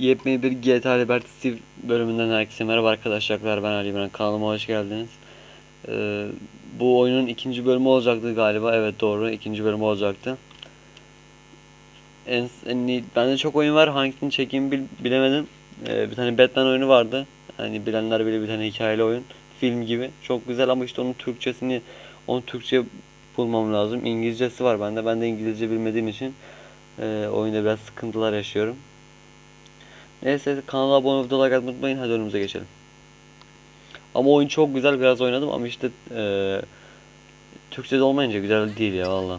Yepyeni bir GTA Liberty bölümünden herkese merhaba arkadaşlar ben Ali İmran kanalıma hoş geldiniz. Ee, bu oyunun ikinci bölümü olacaktı galiba evet doğru ikinci bölümü olacaktı. En, en bende çok oyun var hangisini çekeyim bil- bilemedim. Ee, bir tane Batman oyunu vardı. Hani bilenler bile bir tane hikayeli oyun film gibi çok güzel ama işte onun Türkçesini onu Türkçe bulmam lazım. İngilizcesi var bende ben de İngilizce bilmediğim için e, oyunda biraz sıkıntılar yaşıyorum. Neyse kanala abone olup like atmayı unutmayın. Hadi önümüze geçelim. Ama oyun çok güzel. Biraz oynadım ama işte eee Türkçe'de olmayınca güzel değil ya valla.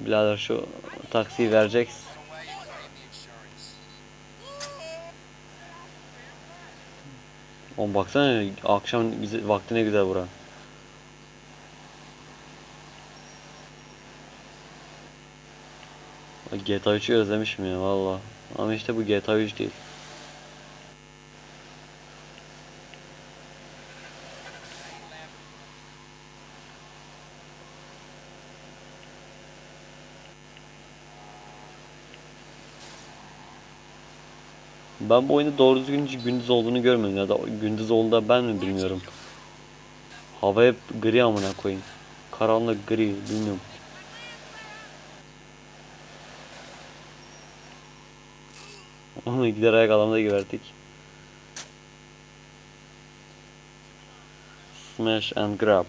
Birader şu taksiyi vereceksin. Oğlum baksana akşam vakti ne güzel bura. GTA 3'ü özlemişim ya valla. Ama işte bu GTA 3 değil. Ben bu oyunda doğru düzgün gündüz olduğunu görmedim ya da gündüz oldu da ben mi bilmiyorum. Hava hep gri amına koyayım. Karanlık gri bilmiyorum. Onu gider ayak alamada güverdik. Smash and grab.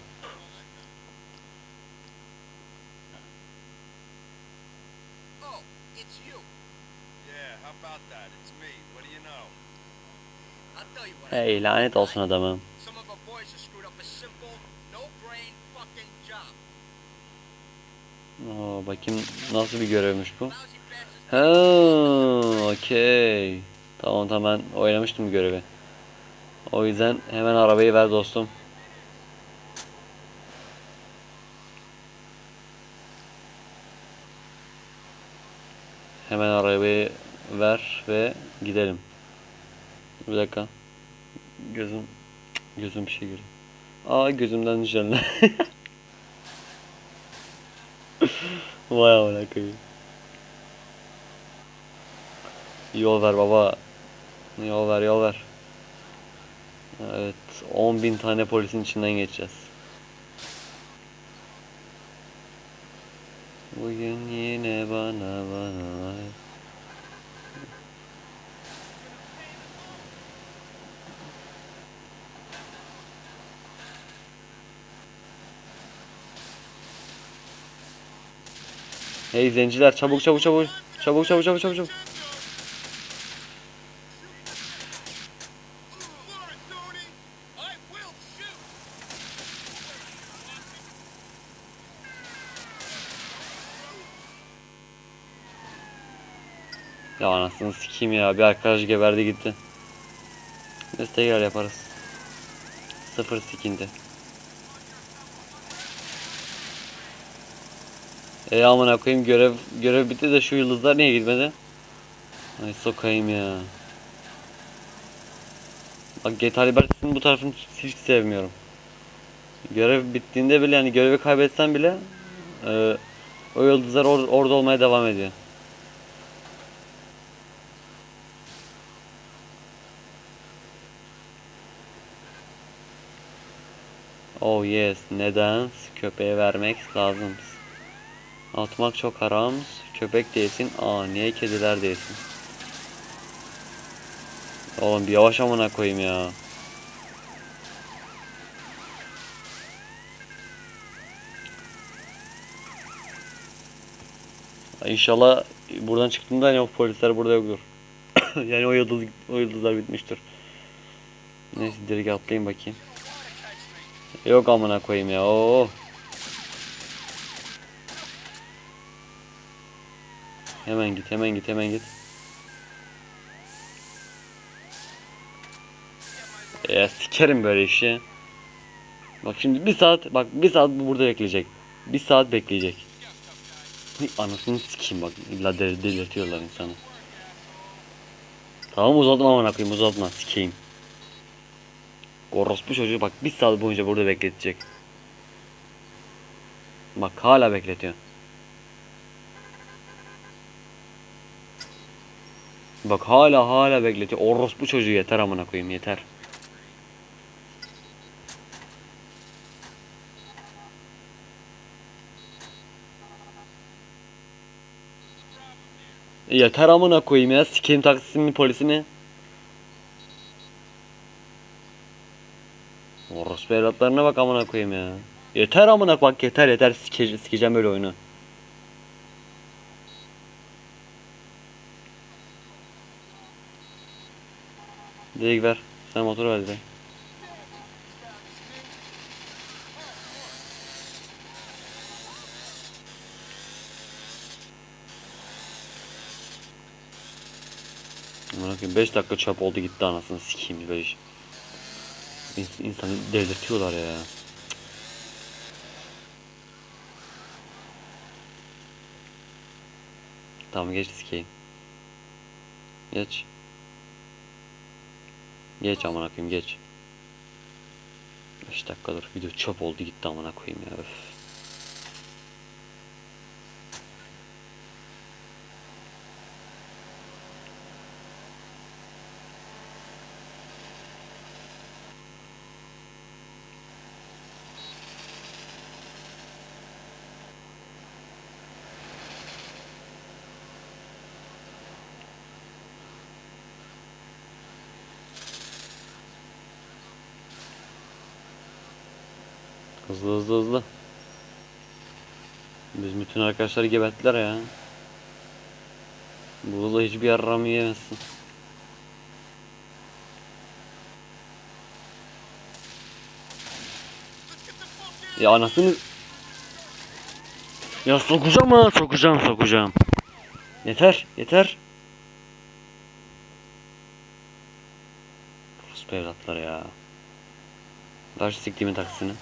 Hey lanet olsun adamım. Oo, bakayım nasıl bir görevmiş bu. Ha, okey. Tamam tamam ben oynamıştım görevi. O yüzden hemen arabayı ver dostum. Hemen arabayı ver ve gidelim. Bir dakika. Gözüm gözüm bir şey görüyor. Aa gözümden düşenler. Vay amına koyayım. Yol ver baba. Yol ver yol ver. Evet 10.000 tane polisin içinden geçeceğiz. Bugün yine bana bana Hey zenciler çabuk çabuk çabuk çabuk çabuk çabuk çabuk çabuk sikeyim ya. Bir arkadaş geberdi gitti. Biz tekrar yaparız. Sıfır sikindi. E amına koyayım görev görev bitti de şu yıldızlar niye gitmedi? Ay sokayım ya. Bak GTA Liberty'sinin bu tarafını hiç sevmiyorum. Görev bittiğinde bile yani görevi kaybetsen bile e, o yıldızlar or- orada olmaya devam ediyor. Oh yes, neden? Köpeğe vermek lazım. Atmak çok haram. Köpek değilsin. Aa niye kediler değilsin? Oğlum bir yavaş amına koyayım ya. İnşallah buradan çıktığımda hani o polisler burada yoktur. yani o yıldız o yıldızlar bitmiştir. Neyse direkt atlayayım bakayım. Yok amına koyayım ya. Oo. Hemen git, hemen git, hemen git. Ya sikerim böyle işi. Bak şimdi bir saat, bak bir saat bu burada bekleyecek. Bir saat bekleyecek. Anasını sikeyim bak. İlla del delirtiyorlar insanı. Tamam uzatma amına koyayım uzatma sikeyim. Orospu çocuğu bak bir saat boyunca burada bekletecek. Bak hala bekletiyor. Bak hala hala bekletiyor. Orospu çocuğu yeter amına koyayım yeter. Yeter amına koyayım ya. Sikeyim taksisinin polisini. Orospu bak amına koyayım ya. Yeter amına bak yeter yeter Sike, sikeceğim böyle oyunu. Direkt ver. Sen motor ver direkt. Koyayım 5 dakika çöp oldu gitti anasını sikeyim böyle iş. İns- insanı delirtiyorlar ya. Tamam geç sikeyim. Geç. Geç amına koyayım geç. 5 dakikadır video çöp oldu gitti amına koyayım ya. Öf. Hızlı hızlı hızlı. Biz bütün arkadaşları gebettiler ya. Burada hiçbir yarram yiyemezsin. Ya anasını... Ya sokacağım ha sokacağım sokacağım. Yeter yeter. Rus evlatlar ya. Ver siktiğimin taksisini.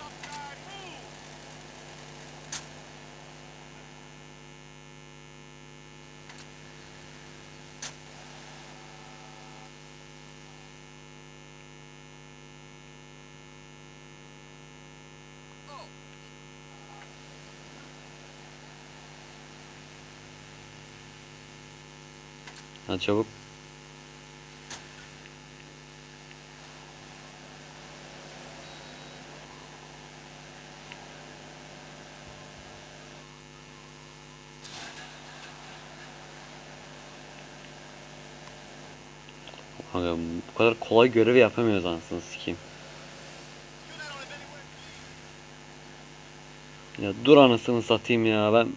Hadi çabuk. Kanka bu kadar kolay görevi yapamıyoruz anasını sikeyim. Ya dur anasını satayım ya ben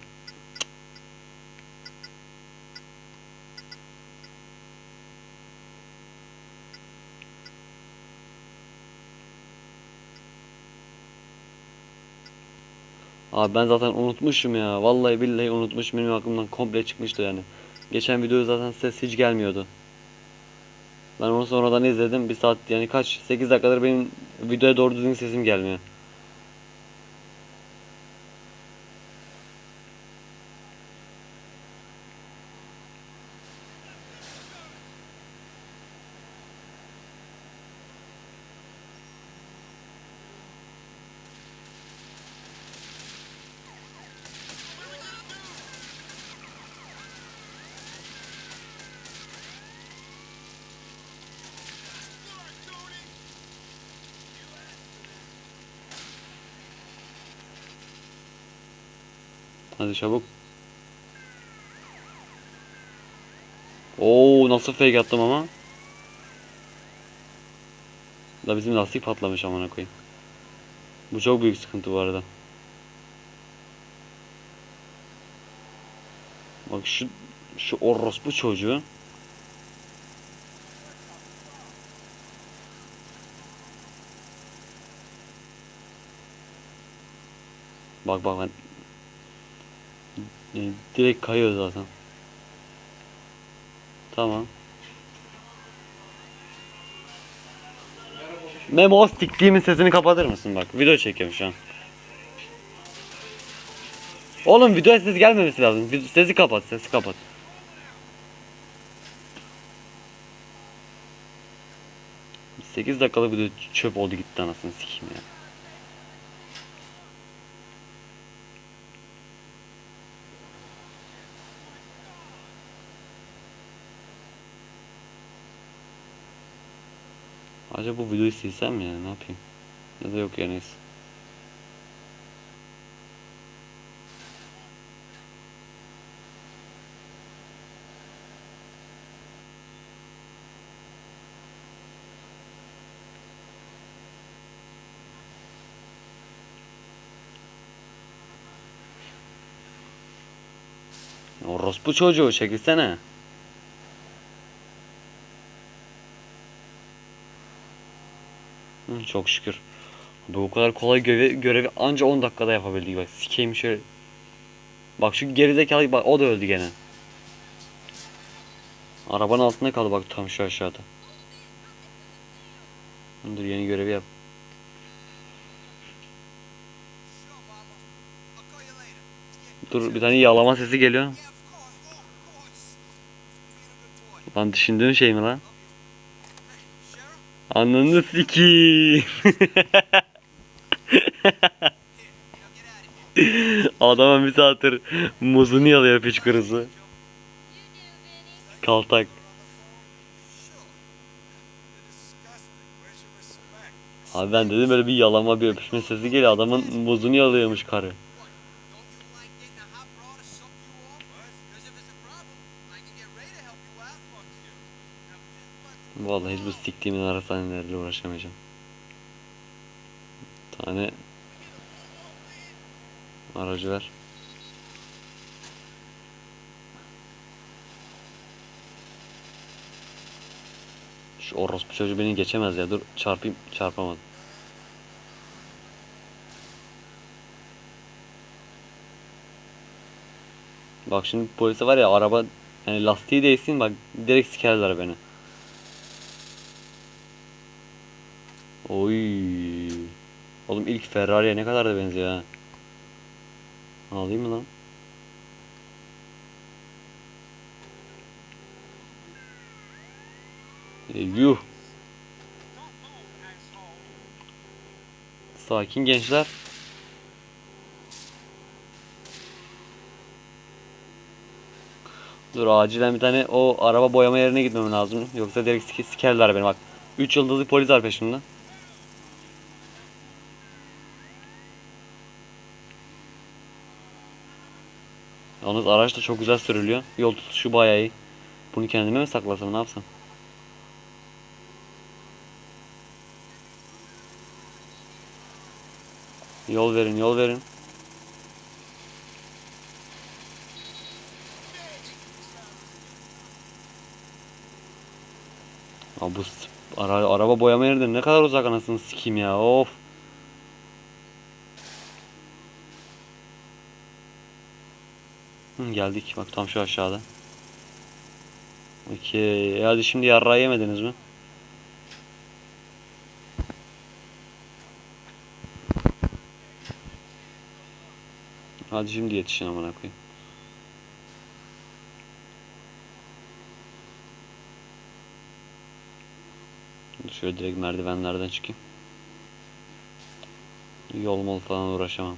Abi ben zaten unutmuşum ya. Vallahi billahi unutmuşum. Benim aklımdan komple çıkmıştı yani. Geçen videoda zaten ses hiç gelmiyordu. Ben onu sonradan izledim. Bir saat yani kaç? 8 dakikadır benim videoya doğru düzgün sesim gelmiyor. Hadi çabuk. Oo nasıl fake attım ama. Da bizim lastik patlamış amına koyayım. Bu çok büyük sıkıntı bu arada. Bak şu şu orospu çocuğu. Bak bak ben yani direkt kayıyor zaten. Tamam. Memo siktiğimin sesini kapatır mısın bak video çekiyorum şu an. Oğlum video ses gelmemesi lazım. Sesi kapat, sesi kapat. Sekiz dakikalık video çöp oldu gitti anasını sikeyim ya. Acaba bu videoyu silsem ya ne yapayım? Ya da yok ya neyse. Orospu çocuğu çekilsene. Çok şükür. Bu kadar kolay görevi, görevi anca 10 dakikada yapabildik bak. Sikeyim şöyle. Bak şu gerizekalı bak o da öldü gene. Arabanın altında kaldı bak tam şu aşağıda. Dur yeni görevi yap. Dur bir tane yalama sesi geliyor. Lan düşündüğün şey mi lan? Ananı here. Adama bir saattir muzunu yalıyor piç kurusu. Kaltak. Abi ben dedim böyle bir yalama bir öpüşme sesi geliyor. Adamın muzunu yalıyormuş karı. Vallahi bu siktiğimin ara sahneleriyle uğraşamayacağım. Tane aracı ver. Şu orospu çocuğu beni geçemez ya. Dur çarpayım. Çarpamadım. Bak şimdi polise var ya araba yani lastiği değsin bak direkt sikerler beni. Oy. Oğlum ilk Ferrari'ye ne kadar da benziyor ha. Alayım mı lan? E, yuh. Sakin gençler. Dur acilen bir tane o araba boyama yerine gitmem lazım. Yoksa direkt sike- sikerler beni bak. 3 yıldızlı polis var peşimde. Yalnız araç da çok güzel sürülüyor. Yol tutuşu bayağı iyi. Bunu kendime mi saklasam ne yapsam? Yol verin yol verin. Abi bu araba boyama yerinden ne kadar uzak anasını sikeyim ya of. Hı, geldik bak tam şu aşağıda. Okey e hadi şimdi yarrağı yemediniz mi? Hadi şimdi yetişin amına koyayım. Şöyle direkt merdivenlerden çıkayım. Yol mol falan uğraşamam.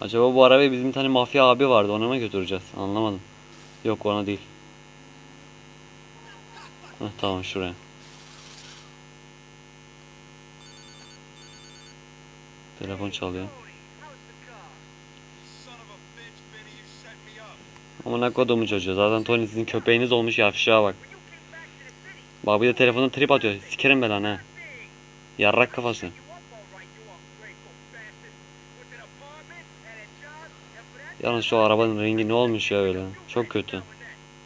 Acaba bu arabayı bizim bir tane mafya abi vardı ona mı götüreceğiz? Anlamadım. Yok ona değil. Heh, tamam şuraya. Telefon çalıyor. Amına kodumu çocuğu. Zaten Tony sizin köpeğiniz olmuş yavşağa bak. Bak bir de telefonda trip atıyor. Sikerim ben lan ha. Yarrak kafası. Yalnız şu arabanın rengi ne olmuş ya öyle. Çok kötü.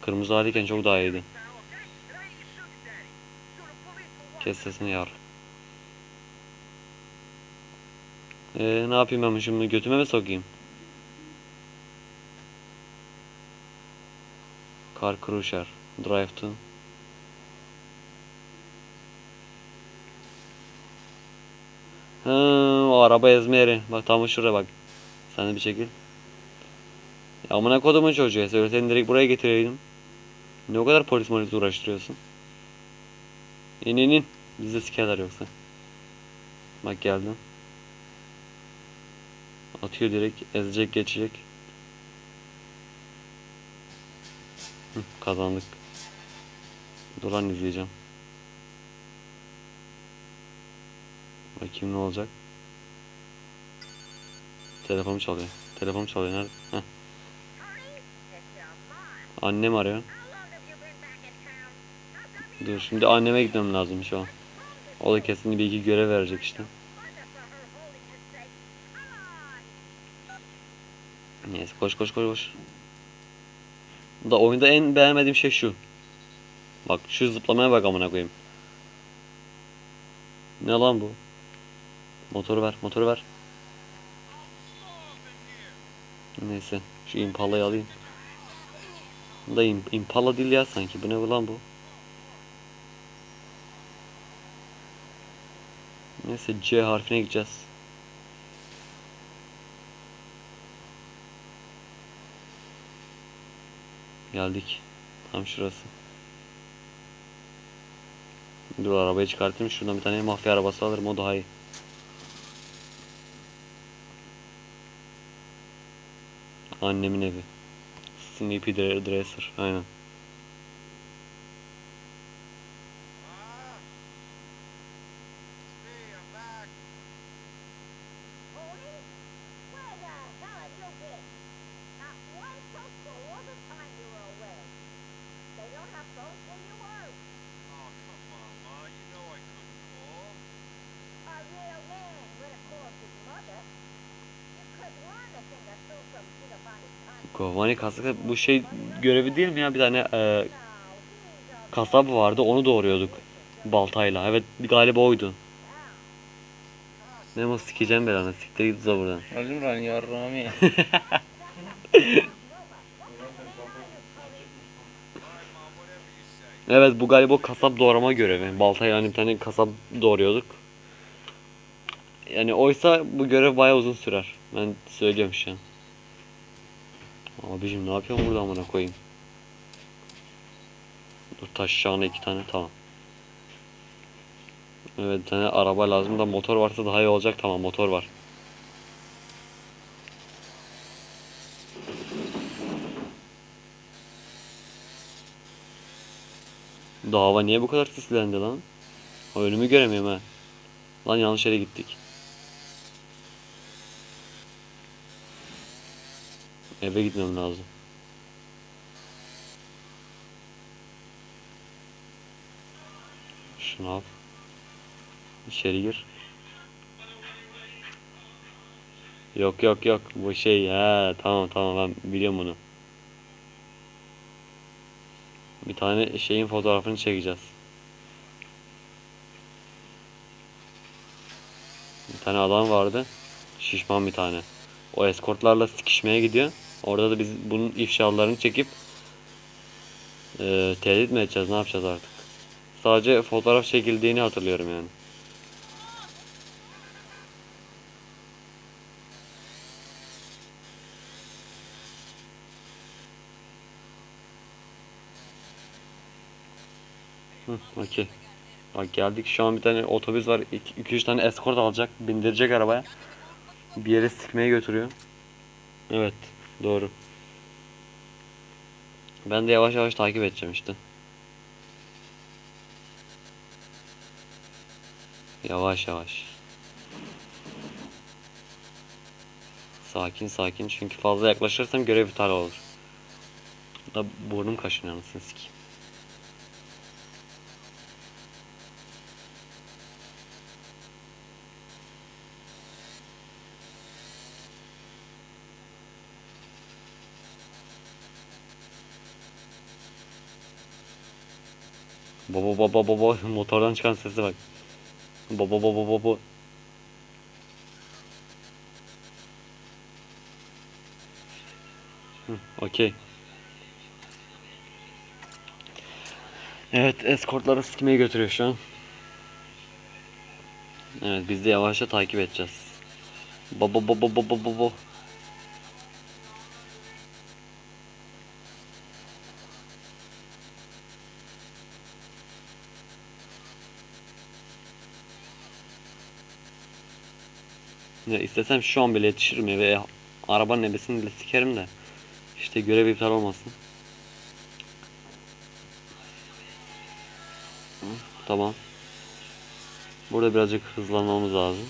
Kırmızı haliyken çok daha iyiydi. Kes sesini yar. Ee, ne yapayım ben şimdi götüme mi sokayım? Car Crusher. Drive to. Ha, o araba ezme yeri. Bak tam şuraya bak. Sen de bir çekil. Ya amına kodumun çocuğu. Söyleseydin direkt buraya getireydim. Ne o kadar polis polis uğraştırıyorsun? İn in in. Bizde sikerler yoksa. Bak geldim. Atıyor direkt. Ezecek geçecek. Hı, kazandık. Dur lan izleyeceğim. Bakayım ne olacak. Telefonum çalıyor. Telefonum çalıyor nerede? Heh. Annem arıyor. Dur şimdi anneme gitmem lazım şu an. O da kesin bir iki görev verecek işte. Neyse koş koş koş koş. Da oyunda en beğenmediğim şey şu. Bak şu zıplamaya bak amına koyayım. Ne lan bu? Motoru ver, motoru ver. Neyse, şu Impala'yı alayım. Da im- Impala değil ya sanki. Bu ne lan bu? Neyse C harfine gideceğiz. Geldik. Tam şurası. Dur arabayı çıkartayım. Şuradan bir tane mafya arabası alırım. O daha iyi. Annemin evi. Sneaky Dre- Dresser. Aynen. Giovanni Kasaka bu şey görevi değil mi ya? Bir tane e, kasap vardı. Onu doğruyorduk. Baltayla. Evet galiba oydu. Memo sikeceğim belanı. Siktir git uza buradan. Whatever you say. Evet bu galiba kasap doğrama görevi. Baltayla hani bir tane kasap doğruyorduk. Yani oysa bu görev bayağı uzun sürer. Ben söylüyorum şu an. Abicim ne yapıyorsun burada amına koyayım? Dur taş şahane iki tane tamam. Evet bir tane araba lazım da motor varsa daha iyi olacak tamam motor var. Dava niye bu kadar sislendi lan? Önümü göremiyorum ha. Lan yanlış yere gittik. Eve gitmem lazım. Şunu al. İçeri gir. Yok yok yok bu şey ha tamam tamam ben biliyorum bunu. Bir tane şeyin fotoğrafını çekeceğiz. Bir tane adam vardı. Şişman bir tane. O eskortlarla sıkışmaya gidiyor. Orada da biz bunun ifşalarını çekip eee tehdit mi edeceğiz ne yapacağız artık. Sadece fotoğraf çekildiğini hatırlıyorum yani. Hı, okey. Bak geldik şu an bir tane otobüs var. 2-3 tane eskort alacak. Bindirecek arabaya. Bir yere sıkmaya götürüyor. Evet. Doğru. Ben de yavaş yavaş takip edeceğim işte. Yavaş yavaş. Sakin sakin çünkü fazla yaklaşırsam görev iptal olur. Da burnum kaşınıyor anasını sikeyim. Baba baba baba motordan çıkan sese bak. Baba baba baba. Okey. Evet eskortları sikmeye götürüyor şu an. Evet biz de yavaşça takip edeceğiz. Baba baba baba baba. Ya istesem şu an bile yetişirim eve. Arabanın ebesini bile sikerim de. İşte görev iptal olmasın. Tamam. Burada birazcık hızlanmamız lazım.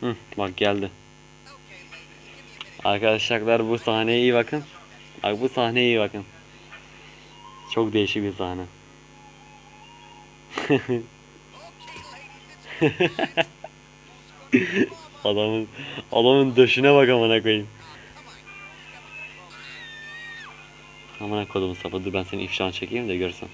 Hı, bak geldi. Arkadaşlar bu sahneye iyi bakın. Bak bu sahneye iyi bakın. Çok değişik bir sahne. Adamın adamın döşüne bak amına koyayım. Amına kodumun sapı dur ben seni ifşan çekeyim de görsen.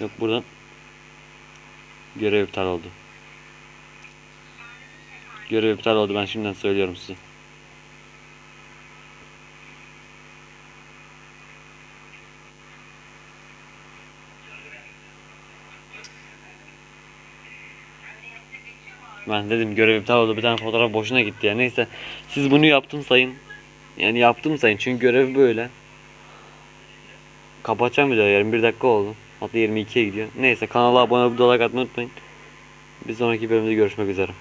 Yok buradan görev iptal oldu. Görev iptal oldu ben şimdiden söylüyorum size. Ben dedim görev iptal oldu bir tane fotoğraf boşuna gitti ya. Neyse siz bunu yaptım sayın. Yani yaptım sayın çünkü görev böyle. Kapatacağım videoyu 21 dakika oldu. Hatta 22'ye gidiyor. Neyse kanala abone olup like atmayı unutmayın. Bir sonraki bölümde görüşmek üzere.